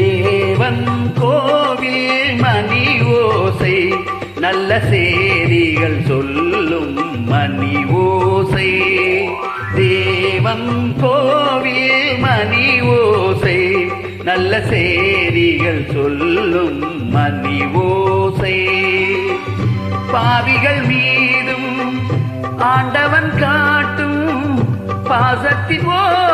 தேவன் கோவில் மணி ஓசை. நல்ல செய்திகள் சொல்லும் மணி ஓசை. தேவன் கோவில் மணி ஓசை. நல்ல செய்திகள் சொல்லும் மணி ஓசை. பாவிகள் மீதும் ஆண்டவன் காட்டும் பாசத்தின் ஓ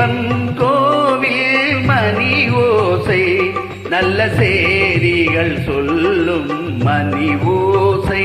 சிவன் கோவில் மணி ஓசை நல்ல சேரிகள் சொல்லும் மணி ஓசை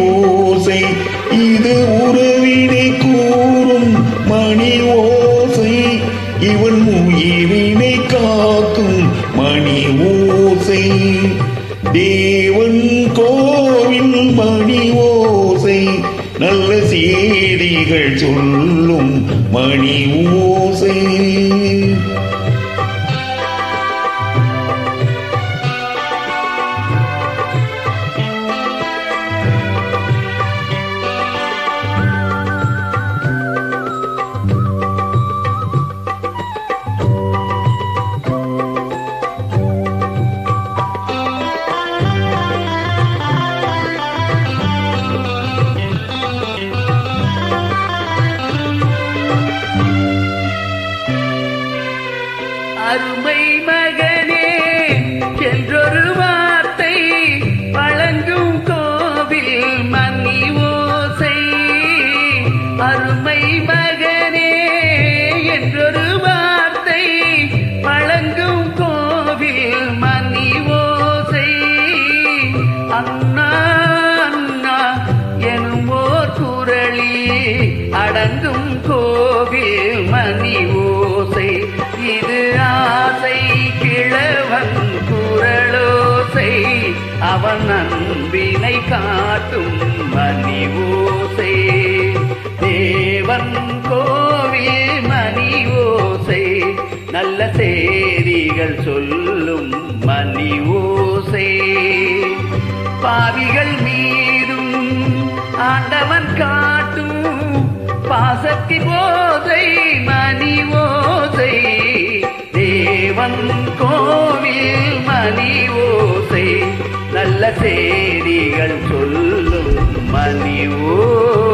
ஓசை இது உறவினை கூறும் மணி ஓசை இவன் உயிரினை காக்கும் மணி ஓசை தேவன் கோவில் மணி ஓசை நல்ல செய்திகள் சொல்லும் மணி ஓ அருமை மகனே என்றொரு வார்த்தை வழங்கும் கோவில் மன்னி ஓசை. அருமை மகனே என்றொரு வார்த்தை வழங்கும் கோவில் மன்னி ஓசை. அண்ணா அண்ணா எனும் ஓர் குரளி அடங்கும் கோவில் மணி ஓ அவன் அன்பினை காட்டும் மணி ஓசை தேவன் கோவில் மணி ஓசை நல்ல செய்திகள் சொல்லும் மணி ஓசை பாவிகள் மீதும் ஆண்டவன் காட்டும் பாசத்தி போதை மணி ஓ செய்திகள் சொல்லும் மணி ஓ